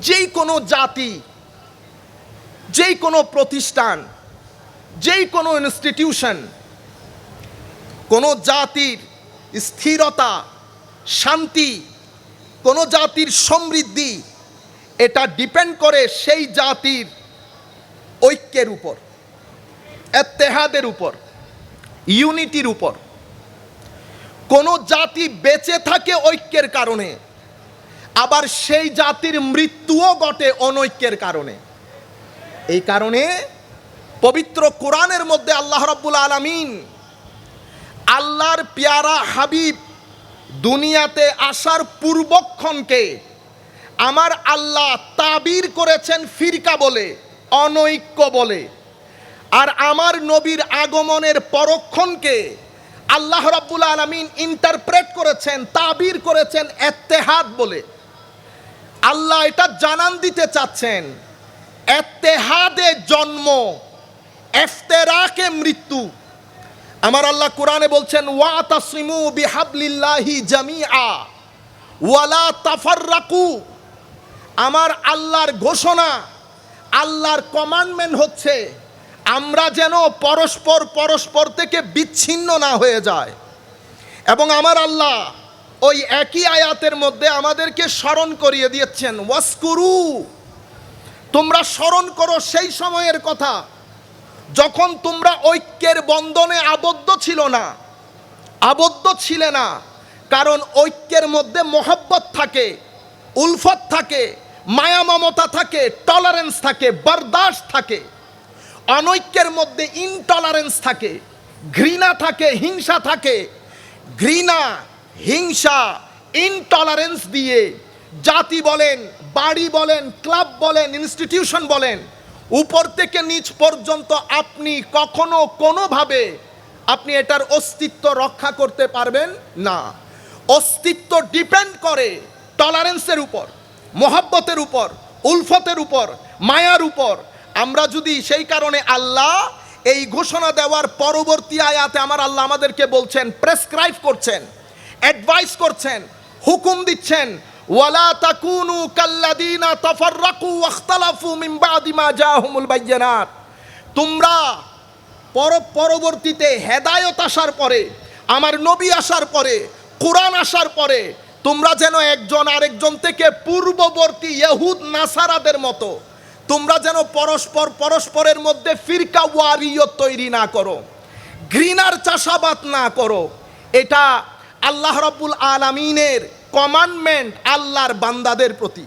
যেই কোনো জাতি যেই কোনো প্রতিষ্ঠান যেই কোনো ইনস্টিটিউশন কোনো জাতির স্থিরতা, শান্তি, কোনো জাতির সমৃদ্ধি, এটা ডিপেন্ড করে সেই জাতির ঐক্যের উপর, এত্তেহাদের উপর ইউনিটির উপর। কোনো জাতি বেঁচে থাকে ঐক্যের কারণে। আবার সেই জাতির মৃত্যুও ঘটে অনৈক্যের কারণে। এই কারণে পবিত্র কোরআনের মধ্যে আল্লাহ রাব্বুল আলামিন আল্লাহর পেয়ারা হাবিব দুনিয়াতে আসার পূর্বক্ষণকে আমার আল্লাহ তাবির করেছেন ফিরকা বলে, অনৈক্য বলে। আর আমার নবীর আগমনের পরক্ষণকে আল্লাহ রাব্বুল আলামিন ইন্টারপ্রেট করেছেন, তাবির করেছেন, এত্তেহাদ বলে। আল্লাহ এটা জানান দিতে চাচ্ছেন। এত্তেহাদে জন্ম, এফতেরাকে মৃত্যু। আমার আল্লাহ কোরআনে বলছেন ওয়া তাসিমু বিহাবলিল্লাহি জামিআ, ওয়ালা তাফাররাকু। আমার আল্লাহর ঘোষণা, আল্লাহর কমান্ডমেন্ট হচ্ছে, আমরা যেন পরস্পর পরস্পর থেকে বিচ্ছিন্ন না হয়ে যায়। এবং আমার আল্লাহ ওই একই আয়াতের মধ্যে আমাদেরকে স্মরণ করিয়ে দিয়েছেন, ওয়াসকুরু তোমরা স্মরণ করো সেই সময়ের কথা, যখন তোমরা ঐক্যের বন্ধনে আবদ্ধ ছিল না, আবদ্ধ ছিলে না, কারণ ঐক্যের মধ্যে মহব্বত থাকে, উলফত থাকে, মায়া মমতা থাকে টলারেন্স থাকে বরদাস্ত থাকে, অনৈক্যের মধ্যে ইনটলারেন্স থাকে, ঘৃণা থাকে, হিংসা থাকে, ঘৃণা হিংসা ইনটলারেন্স দিয়ে জাতি বলেন, বাড়ি বলেন ক্লাব বলেন ইনস্টিটিউশন বলেন, উপর থেকে নিচ পর্যন্ত আপনি কখনো কোনোভাবে আপনি এটার অস্তিত্ব রক্ষা করতে পারবেন না। অস্তিত্ব ডিপেন্ড করে টলারেন্সের উপর, মোহাব্বতের উপর, উলফতের উপর, মায়ার উপর। আমরা যদি সেই কারণে আল্লাহ এই ঘোষণা দেওয়ার পরবর্তী আয়াতে আমার আল্লাহ আমাদেরকে বলছেন প্রেসক্রাইব করছেন অ্যাডভাইস করছেন, হুকুম দিচ্ছেন, ওয়ালা তাকুনু কাল্লাদিনা তাফাররাকু ওয়াখতালাফু মিন বাদি মা তোমরা পর, পরবর্তীতে হেদায়ত আসার পরে, আমার নবী আসার পরে, কোরআন আসার পরে, তোমরা যেন একজন আরেকজন থেকে পূর্ববর্তী ইহুদ, নাসারাদের মতো, তোমরা যেন পরস্পর, পরস্পরের মধ্যে ফিরকা ওয়ারিয়ত তৈরি না করো, ঘৃণার চাষাবাদ না করো। এটা আল্লাহ রব্বুল আলামিনের কমান্ডমেন্ট আল্লাহর বান্দাদের প্রতি।